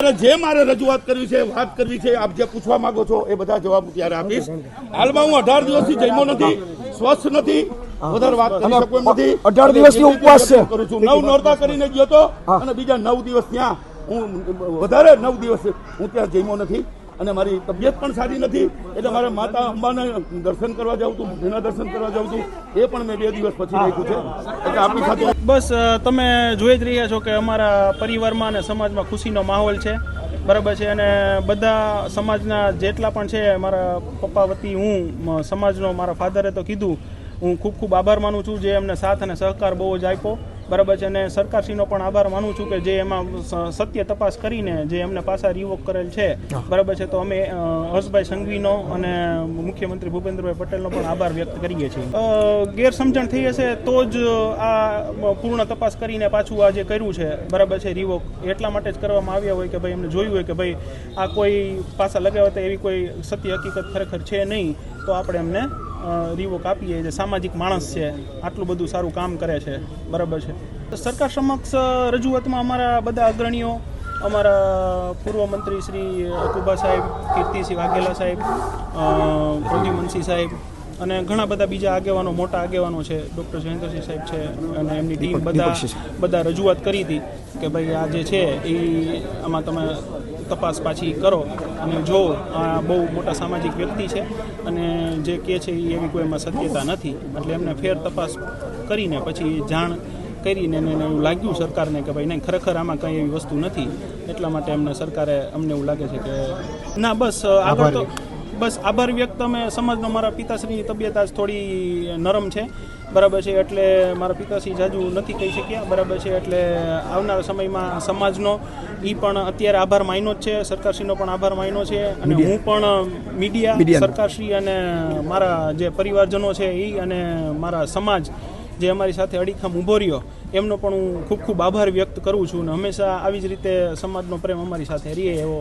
જે મારે રજૂઆત કરવી છે વાત કરવી છે આપ જે પૂછવા માંગો છો એ બધા જવાબ ત્યારે આપીશ. હાલમાં હું અઢાર દિવસથી જમ્યો નથી સ્વસ્થ નથી વધારે વાત કરી તમે નથી. અઢાર દિવસથી ઉપવાસ છે. કરું છું. નવ નોરતા કરીને ગયો હતો અને બીજા નવ દિવસ ત્યાં હું વધારે નવ દિવસ હું ત્યાં જમ્યો નથી. અને મારી તબિયત પણ સારી નથી, એટલે મારે માતા અંબાના દર્શન કરવા જાઉં છું બુદ્ધિના દર્શન કરવા જાઉં છું. એ પણ મેં બે દિવસ પછી રાખ્યું છે. એટલે આપણી સાથે બસ તમે જોઈ જ રહ્યા છો કે અમારા પરિવારમાં અને સમાજમાં ખુશીનો માહોલ છે. બરાબર છે, અને બધા સમાજના જેટલા પણ છે, મારા પપ્પા વતી હું સમાજનો મારા ફાધરે તો કીધું, હું ખૂબ ખૂબ આભાર માનું છું જે એમને સાથ અને સહકાર બહુ જ આપ્યો. બરાબર છે. અને સરકારશ્રીનો પણ આભાર માનું છું કે જે એમાં સત્ય તપાસ કરીને જે એમને પાછા રિવોક કરેલ છે. બરાબર છે. તો અમે હર્ષભાઈ સંઘવીનો અને મુખ્યમંત્રી ભૂપેન્દ્રભાઈ પટેલનો પણ આભાર વ્યક્ત કરીએ છીએ. ગેરસમજણ થઈ હશે તો જ આ પૂર્ણ તપાસ કરીને પાછું આ જે કર્યું છે બરાબર છે રિવોક એટલા માટે જ કરવામાં આવ્યા હોય કે ભાઈ એમને જોયું હોય કે ભાઈ આ કોઈ પાછા લગાવતા એવી કોઈ સત્ય હકીકત ખરેખર છે નહીં તો આપણે એમને રિવોક આપીએ જે સામાજિક માણસ છે આટલું બધું સારું કામ કરે છે. બરાબર છે. સરકાર સમક્ષ રજૂઆતમાં અમારા બધા અગ્રણીઓ અમારા પૂર્વ મંત્રી શ્રી અકુબા સાહેબ કીર્તિસિંહ વાઘેલા સાહેબ પ્રદ્યુમનસિંહ સાહેબ અને ઘણા બધા બીજા આગેવાનો મોટા આગેવાનો છે ડૉક્ટર જયેન્દ્રસિંહ સાહેબ છે અને એમની ટીમ બધા બધા રજૂઆત કરી હતી કે ભાઈ આ જે છે એ આમાં તમે તપાસ પાછી કરો અને જો આ બહુ મોટા સામાજિક વ્યક્તિ છે અને જે કહે છે એ એવી કોઈ એમાં સત્યતા નથી, એટલે એમને ફેર તપાસ કરીને પછી જાણ કરીને એને એવું લાગ્યું સરકારને કે ભાઈ નહીં, ખરેખર આમાં કંઈ એવી વસ્તુ નથી, એટલા માટે એમને સરકારે અમને એવું લાગે છે કે ના, બસ, આગળ તો બસ આભાર વ્યક્ત. અમે સમાજનો મારા પિતાશ્રીની તબિયત આજ થોડી નરમ છે. બરાબર છે એટલે મારા પિતાશ્રી જાજુ નથી કહી શક્યા. બરાબર છે એટલે આવનારા સમયમાં સમાજનો એ પણ અત્યારે આભાર માન્યો જ છે. સરકારશ્રીનો પણ આભાર માન્યો છે. અને હું પણ મીડિયા સરકારશ્રી અને મારા જે પરિવારજનો છે એ અને મારા સમાજ જે અમારી સાથે અડીખમ ઊભો રહ્યો એમનો પણ હું ખૂબ ખૂબ આભાર વ્યક્ત કરું છું. અને હંમેશા આવી જ રીતે સમાજનો પ્રેમ અમારી સાથે રહે એવો